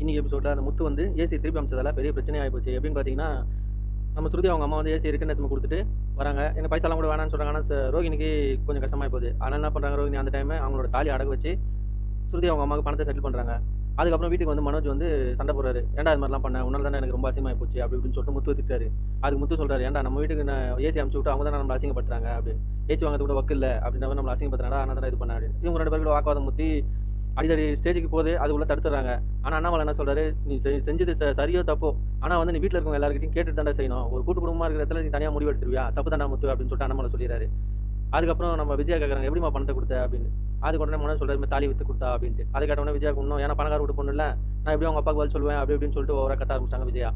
இன்னைக்கு எபிசோடில் அந்த முத்து வந்து ஏசி திருப்பி அமைச்சதால பெரிய பிரச்சனை ஆகிப்போச்சு எப்படின்னு பார்த்தீங்கன்னா நம்ம ஸ்ருதி அவங்க அம்மா வந்து ஏசி இருக்குன்னு எடுத்து கொடுத்துட்டு வராங்க. எனக்கு பைசாலாம் கூட வேணாம்னு சொல்கிறாங்க ஆனால் ரோகினிக்கு ரோகிணிக்கு கொஞ்சம் கஷ்டமாக போகுது. ஆனால் என்ன பண்ணுறாங்க ரோகிணி அந்த டைம் அவங்களோட தாலி அடகு வச்சு ஸ்ருதி அவங்க அம்மாவுக்கு பணத்தை செட்டில் பண்ணுறாங்க அதுக்கப்புறம் வீட்டுக்கு வந்து மனோஜ் வந்து சண்டை போடுறாரு. ஏன்டா இது மாதிரிலாம் பண்ண? உன்னால தானே எனக்கு ரொம்ப அசிங்கமாகி போச்சு அப்படி இப்படின்னு சொல்லிட்டு முத்து வச்சுட்டாரு அதுக்கு முத்து சொல்கிறாரு ஏன்டா நம்ம வீட்டுக்கு நான் ஏசி அமுச்சு விட்டு அவங்க தான் நம்மளை அசிங்கப்படுறாங்க அப்படின்னு. ஏசி வாங்கிறது கூட வக்கு இல்லை அப்படின்ற மாதிரி நம்மளை அசிங்கப்படுறாங்க ஆனால் தான் இது பண்ணாரு. இவங்க ரெண்டு பேரும் கூட வாக்குவாதம் முத்தி அடிதடி ஸ்டேஜுக்கு போகுது அதுக்குள்ளே தடுத்துறாங்க. ஆனால் அண்ணாமலை என்ன சொல்கிறாரு நீ செ- செஞ்சது ச- சரியோ தப்போ? ஆனால் வந்து நீ வீட்டில் இருக்கவங்க எல்லாருக்கிட்டையும் கேட்டு தாண்டா செய்யணும். ஒரு கூட்டு குடும்பமாக இருக்கிற இடத்துல நீ தனியாக முடிவு எடுத்துருவியா? தப்பு தாண்டா முத்து அப்படின்னு சொல்லிட்டு அண்ணாமலை சொல்லிடுறாரு. அதுக்கப்புறம் நம்ம விஜயா கேட்குறாங்க எப்படிமா பணத்தை கொடுத்த? அப்படின்னு. அதுக்கு உடனே மனோ சொல்கிற தாலி வித்து கொடுத்தா? அப்படின்ட்டு. அது கேட்டவொடனே விஜயா விஜயாக்கு இன்னும் ஏன்னா பணக்கார விட்டு பொண்ணு இல்லை நான் எப்படி அவங்க அப்பாவுக்கு பதில் சொல்லுவேன் அப்படி அப்படின்னு சொல்லிட்டு ஓவராக கத்த ஆரம்பிச்சாங்க விஜயா.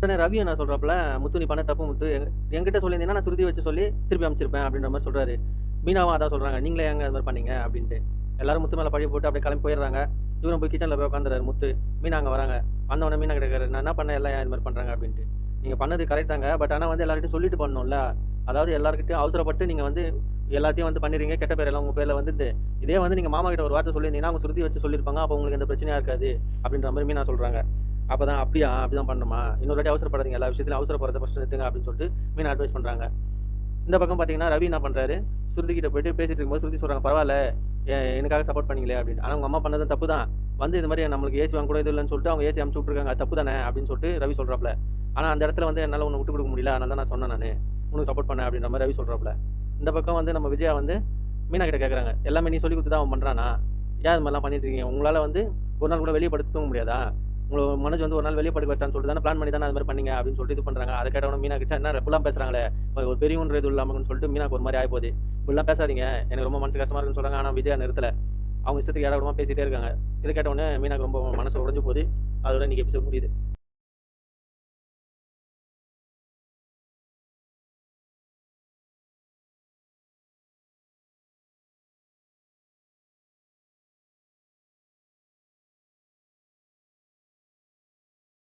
உடனே ரவி என்ன சொல்கிறப்பல முத்து நீ பண்ண தப்பு முத்து. எங்கிட்ட சொல்லியிருந்தீங்கன்னா நான் சுருதி வச்சு சொல்லி திருப்பி அமைச்சிருப்பேன் அப்படின்ற மாதிரி சொல்கிறாரு மீனாவும் அதான் சொல்கிறாங்க நீங்களே எங்கே அது மாதிரி பண்ணீங்க? அப்படின்ட்டு. எல்லாரும் முத்து மேலே பழி போட்டு அப்படியே கிளம்பி போயிடுறாங்க. இவரும் போய் கிச்சனில் போய் உட்காந்துறாரு முத்து மீன் அங்கே வராங்க. வந்தவொடனே மீனாக கிடைக்காரு நான் என்ன பண்ண எல்லாம் ஏன் இது மாதிரி பண்ணுறாங்க அப்படின்ட்டு. நீங்கள் பண்ணது கரெக்ட் தாங்க. பட் ஆனால் வந்து எல்லார்கிட்டையும் சொல்லிட்டு பண்ணணும்ல அதாவது எல்லாருக்கிட்டையும் அவசரப்பட்டு நீங்கள் வந்து எல்லாத்தையும் வந்து பண்ணிடுறீங்க. கெட்ட பேர் எல்லாம் உங்கள் பேரில் வந்து இதே வந்து நீங்கள் மாமா கிட்ட ஒரு வார்த்தை சொல்லியிருந்தீங்கன்னா அவங்க சுருதி வச்சு சொல்லியிருப்பாங்க. அப்போ உங்களுக்கு எந்த பிரச்சனையாக இருக்காது அப்படின்ற மாதிரி மீனா சொல்கிறாங்க அப்போ தான் அப்படியா? அப்படிதான் பண்ணணுமா இன்னொரு வாட்டி அவசரப்படாதீங்க. எல்லா விஷயத்திலும் அவசரப்படுறத ஃபர்ஸ்ட் நிறுத்துங்க அப்படின்னு சொல்லிட்டு மீனா அட்வைஸ் பண்ணுறாங்க இந்த பக்கம் பார்த்தீங்கன்னா ரவி என்ன பண்ணுறாரு சுருதி கிட்ட போயிட்டு பேசிட்டு இருக்கும்போது சுருதி சொல்கிறாங்க பரவாயில்ல. எனக்காக சப்போர்ட் பண்ணீங்களே அப்படின்னு. ஆனால் உங்கள் அம்மா பண்ணது தப்பு தான் வந்து இது மாதிரி நம்மளுக்கு ஏசி வாங்க கூட இது இல்லைன்னு சொல்லிட்டு அவங்க ஏசி அமுச்சு விட்ருக்காங்க தப்பு தானே அப்படின்னு சொல்லிட்டு ரவி சொல்கிறாப்ல ஆனால் அந்த இடத்துல வந்து என்னால் உன்னை விட்டு கொடுக்க முடியல. அதனால தான் நான் சொன்னேன் நான். உனக்கு சப்போர்ட் பண்ணேன் அப்படின்ற மாதிரி ரவி சொல்கிறாப்ல இந்த பக்கம் வந்து நம்ம விஜயா வந்து மீனா கிட்ட கேட்குறாங்க எல்லாமே நீ சொல்லி கொடுத்து தான் அவன் பண்ணுறானா ஏன் இது மாதிரிலாம் பண்ணிட்டு இருக்கீங்க? உங்களால் வந்து ஒரு நாள் கூட வெளியே படுத்து தூங்க முடியாதா? உங்களுக்கு மனோஜ் வந்து ஒரு நாள் வெளியே படுக்க வச்சான்னு சொல்லிட்டு தானே பிளான் பண்ணி தானே அது மாதிரி பண்ணீங்க அப்படின்னு சொல்லிட்டு இது பண்ணுறாங்க அதை கேட்டவன மீனா கிச்சா என்ன ரெப்பெல்லாம் பேசுகிறாங்களே ஒரு பெரியவன்ற இது இல்லாமன்னு சொல்லிட்டு மீனாக்கு ஒரு மாதிரி ஆகி போகுது இப்படிலாம் பேசாதீங்க. எனக்கு ரொம்ப மனசு கஷ்டமாக இருக்குன்னு சொல்கிறாங்க ஆனால் விஜயா நிறுத்தலை அவங்க இஷ்டத்துக்கு யாராவது பேசிகிட்டே இருக்காங்க. இது கேட்ட உடனே மீனாக்கு ரொம்ப மனசு உடஞ்சு போகுது. அதோட இன்றைக்கி எபிசோட் முடியுது.